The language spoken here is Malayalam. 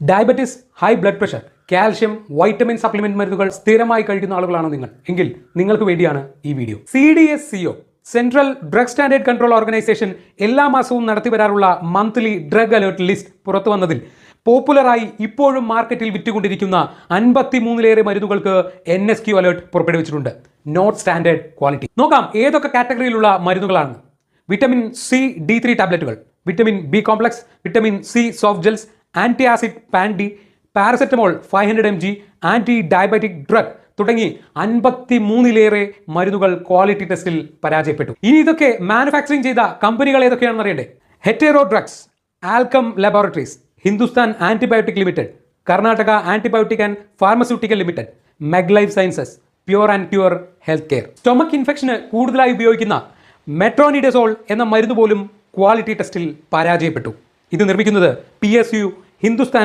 Diabetes high blood pressure calcium vitamin supplement മരുന്നുകൾ സ്ഥിരമായി കഴിക്കുന്ന ആളുകളാണ് നിങ്ങൾ. എങ്കിൽ നിങ്ങൾക്ക് വേണ്ടിയാണ് ഈ video C D S CO central drug standard control organisation എല്ലാ മാസവും നടത്തി വരാറുള്ള മന്ത്ലി ഡ്രഗ് അലേർട്ട് ലിസ്റ്റ് പുറത്തു വന്നതിൽ പോപ്പുലറായി ഇപ്പോഴും മാർക്കറ്റിൽ വിറ്റുകൊണ്ടിരിക്കുന്ന അൻപത്തി മൂന്നിലേറെ മരുന്നുകൾക്ക് എൻ എസ് ക്യു അലേർട്ട് പുറപ്പെടുവിച്ചിട്ടുണ്ട്. നോട്ട് സ്റ്റാൻഡേർഡ് ക്വാളിറ്റി നോക്കാം ഏതൊക്കെ കാറ്റഗറിയിലുള്ള മരുന്നുകളാണ്. Vitamin C D three ടാബ്ലറ്റുകൾ vitamin B complex vitamin C soft gels anti acid Pan D paracetamol five hundred M G anti diabetic drug തുടങ്ങി അൻപത്തി മൂന്നിലേറെ മരുന്നുകൾ ക്വാളിറ്റി ടെസ്റ്റിൽ പരാജയപ്പെട്ടു. ഇനി ഇതൊക്കെ മാനുഫാക്ചറിംഗ് ചെയ്ത കമ്പനികൾ ഏതൊക്കെയാണെന്ന് അറിയണ്ടേ? Hetero drugs Alkem laboratories Hindustan antibiotic limited Karnataka antibiotic and pharmaceutical limited Meg life sciences pure and pure health care. Stomach ഇൻഫെക്ഷന് കൂടുതലായി ഉപയോഗിക്കുന്ന മെട്രോണിഡസോൾ എന്ന മരുന്ന് പോലും ക്വാളിറ്റി ടെസ്റ്റിൽ പരാജയപ്പെട്ടു. ഇത് നിർമ്മിക്കുന്നത് പി എസ് യു ഹിന്ദുസ്ഥാൻ